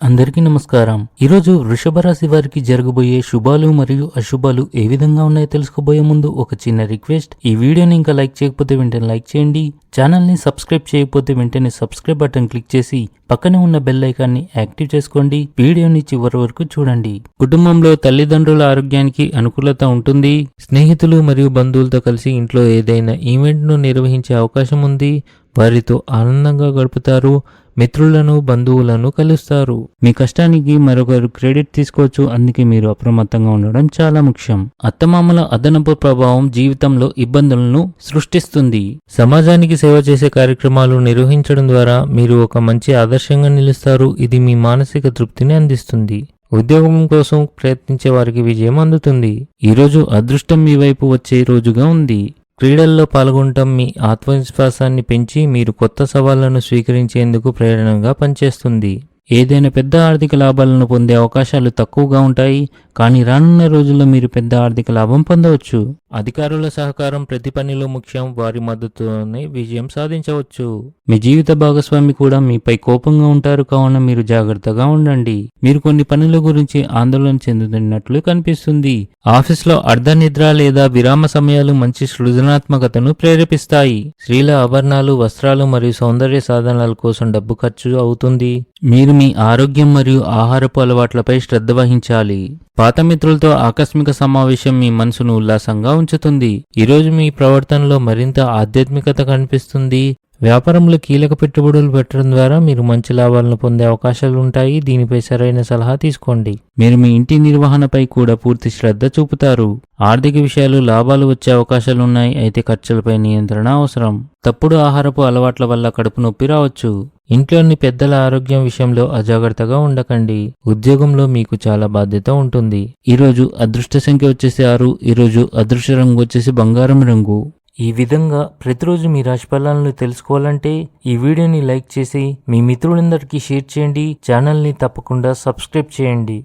అందరికీ నమస్కారం. ఈరోజు వృషభ రాశి వారికి జరగబోయే శుభాలు మరియు అశుభాలు ఏ విధంగా ఉన్నాయో తెలుసుకోబోయే ముందు ఒక చిన్న రిక్వెస్ట్. ఈ వీడియోని ఇంకా లైక్ చేయకపోతే వెంటనే లైక్ చేయండి. ఛానల్ని సబ్స్క్రైబ్ చేయకపోతే వెంటనే సబ్స్క్రైబ్ బటన్ క్లిక్ చేసి పక్కనే ఉన్న బెల్ ఐకాన్ని యాక్టివ్ చేసుకోండి. వీడియోని చివరి వరకు చూడండి. కుటుంబంలో తల్లిదండ్రుల ఆరోగ్యానికి అనుకూలత ఉంటుంది. స్నేహితులు మరియు బంధువులతో కలిసి ఇంట్లో ఏదైనా ఈవెంట్ను నిర్వహించే అవకాశం ఉంది. వారితో ఆనందంగా గడుపుతారు మిత్రులను బంధువులను కలుస్తారు. మీ కష్టానికి మరొకరు క్రెడిట్ తీసుకోవచ్చు అందుకే మీరు అప్రమత్తంగా ఉండడం చాలా ముఖ్యం. అత్తమామల అదనపు ప్రభావం జీవితంలో ఇబ్బందులను సృష్టిస్తుంది. సమాజానికి సేవ చేసే కార్యక్రమాలు నిర్వహించడం ద్వారా మీరు ఒక మంచి ఆదర్శంగా నిలుస్తారు ఇది మీ మానసిక తృప్తిని అందిస్తుంది. ఉద్యోగం కోసం ప్రయత్నించే వారికి విజయం అందుతుంది. ఈరోజు అదృష్టం మీ వైపు వచ్చే రోజుగా ఉంది. క్రీడల్లో పాల్గొనటం మీ ఆత్మవిశ్వాసాన్ని పెంచి మీరు కొత్త సవాళ్ళను స్వీకరించేందుకు ప్రేరణగా పనిచేస్తుంది. ఏదైనా పెద్ద ఆర్థిక లాభాలను పొందే అవకాశాలు తక్కువగా ఉంటాయి కానీ రానున్న రోజుల్లో మీరు పెద్ద ఆర్థిక లాభం పొందవచ్చు. అధికారుల సహకారం ప్రతి పనిలో ముఖ్యం. వారి మద్దతుతోనే విజయం సాధించవచ్చు. మీ జీవిత భాగస్వామి కూడా మీపై కోపంగా ఉంటారు. కావున మీరు జాగ్రత్తగా ఉండండి. మీరు కొన్ని పనుల గురించి ఆందోళన చెందుతున్నట్లు కనిపిస్తుంది. ఆఫీస్లో అర్ధనిద్ర లేదా విరామ సమయాలు మంచి సృజనాత్మకతను ప్రేరేపిస్తాయి. స్త్రీల ఆభరణాలు వస్త్రాలు మరియు సౌందర్య సాధనాల కోసం డబ్బు ఖర్చు అవుతుంది. మీరు మీ ఆరోగ్యం మరియు ఆహారపు అలవాట్లపై శ్రద్ధ వహించాలి. పాత మిత్రులతో ఆకస్మిక సమావేశం మీ మనసును ఉల్లాసంగా ఉంచుతుంది. ఈరోజు మీ ప్రవర్తనలో మరింత ఆధ్యాత్మికత కనిపిస్తుంది. వ్యాపారంలో కీలక పెట్టుబడులు పెట్టడం ద్వారా మీరు మంచి లాభాలను పొందే అవకాశాలు ఉంటాయి. దీనిపై సరైన సలహా తీసుకోండి. మీరు మీ ఇంటి నిర్వహణపై కూడా పూర్తి శ్రద్ధ చూపుతారు. ఆర్థిక విషయాలు లాభాలు వచ్చే అవకాశాలు ఉన్నాయి. అయితే ఖర్చులపై నియంత్రణ అవసరం. తప్పుడు ఆహారపు అలవాట్ల వల్ల కడుపు నొప్పి రావచ్చు. ఇంట్లోని పెద్దల ఆరోగ్యం విషయంలో అజాగ్రత్తగా ఉండకండి. ఉద్యోగంలో మీకు చాలా బాధ్యత ఉంటుంది. ఈరోజు అదృష్ట సంఖ్య వచ్చేసి ఆరు ఈరోజు అదృష్ట రంగు వచ్చేసి బంగారం రంగు. ఈ విధంగా ప్రతిరోజు మీ రాశి ఫలాలను తెలుసుకోవాలంటే ఈ వీడియోని లైక్ చేసి మీ మిత్రులందరికీ షేర్ చేయండి. ఛానల్ని తప్పకుండా సబ్స్క్రైబ్ చేయండి.